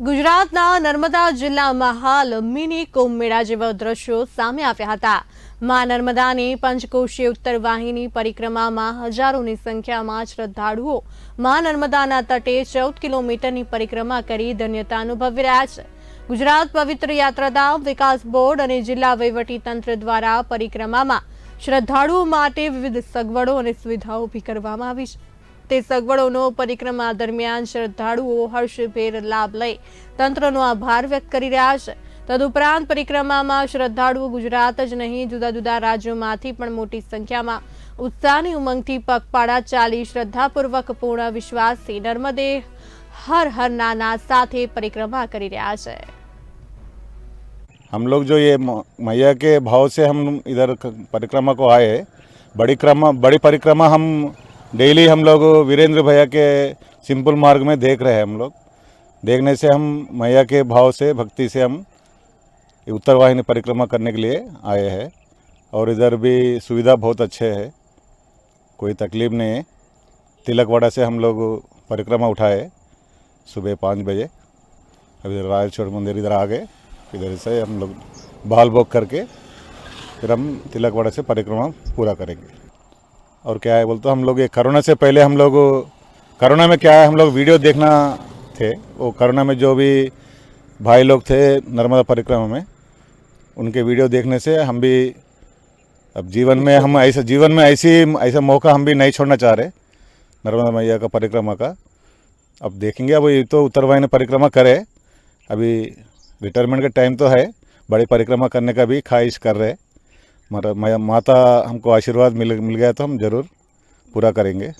ગુજરાતના નર્મદા જિલ્લામાં હાલ મિની કુંભ મેળા જેવા દ્રશ્યો સામે આવ્યા હતા. માં નર્મદાની પંચકોશીય ઉત્તર વાહિની પરિક્રમામાં હજારોની સંખ્યામાં શ્રદ્ધાળુઓ માં નર્મદાના તટે ચૌદ કિલોમીટરની પરિક્રમા કરી ધન્યતા અનુભવી રહ્યા છે. ગુજરાત પવિત્ર યાત્રાધામ વિકાસ બોર્ડ અને જિલ્લા તંત્ર દ્વારા પરિક્રમામાં શ્રદ્ધાળુઓ માટે વિવિધ સગવડો અને સુવિધાઓ ઊભી કરવામાં આવી છે. તે સગવડોનો પરિક્રમા દરમિયાન શ્રદ્ધાળુઓ હર્ષભેર લાભ લઈ તંત્રનો આભાર વ્યક્ત કરી રહ્યા છે તદુપરાંત પરિક્રમામાં શ્રદ્ધાળુઓ ગુજરાત જ નહીં જુદા જુદા રાજ્યોમાંથી પણ મોટી સંખ્યામાં ઉત્સાહની ઉમંગથી પગપાળા ચાલી શ્રદ્ધાપૂર્વક પૂર્ણ વિશ્વાસથી નર્મદે હર હર નાના સાથે પરિક્રમા કરી રહ્યા છે हम लोग जो ये म- मैया के भाव से हम इधर क- परिक्रमा को आए बड़ी क्रमा बड़ी परिक्रमा हम डेली हम लोग वीरेंद्र भैया के सिंपल मार्ग में देख रहे हैं हम लोग। देखने से हम मैया के भाव से, भक्ति से हम ये उत्तर वाहिनी परिक्रमा करने के लिए आए हैं। और इधर भी सुविधा बहुत अच्छे है। कोई तकलीफ़ नहीं है। तिलकवाड़ा से हम लोग परिक्रमा उठाए सुबह पाँच बजे। अब इधर रायचोड़ मंदिर इधर आ गए इधर से हम लोग बाल भोग करके फिर हम तिलकवाड़ा से परिक्रमा पूरा करेंगे। और क्या है, बोलते हम लोग ये कोरोना से पहले हम लोग, कोरोना में क्या है, हम लोग वीडियो देखना थे, वो कोरोना में जो भी भाई लोग थे नर्मदा परिक्रमा में, उनके वीडियो देखने से हम भी अब जीवन में हम ऐसे, जीवन में ऐसी, ऐसा मौका हम भी नहीं छोड़ना चाह रहे, नर्मदा मैया का परिक्रमा का। अब देखेंगे, अब ये तो उत्तर वाहिनी परिक्रमा करे, अभी रिटायरमेंट का टाइम तो है, बड़ी परिक्रमा करने का भी ख्वाहिश कर रहे। मैं- माता हमको आशीर्वाद मिल मिल गया तो हम ज़रूर पूरा करेंगे।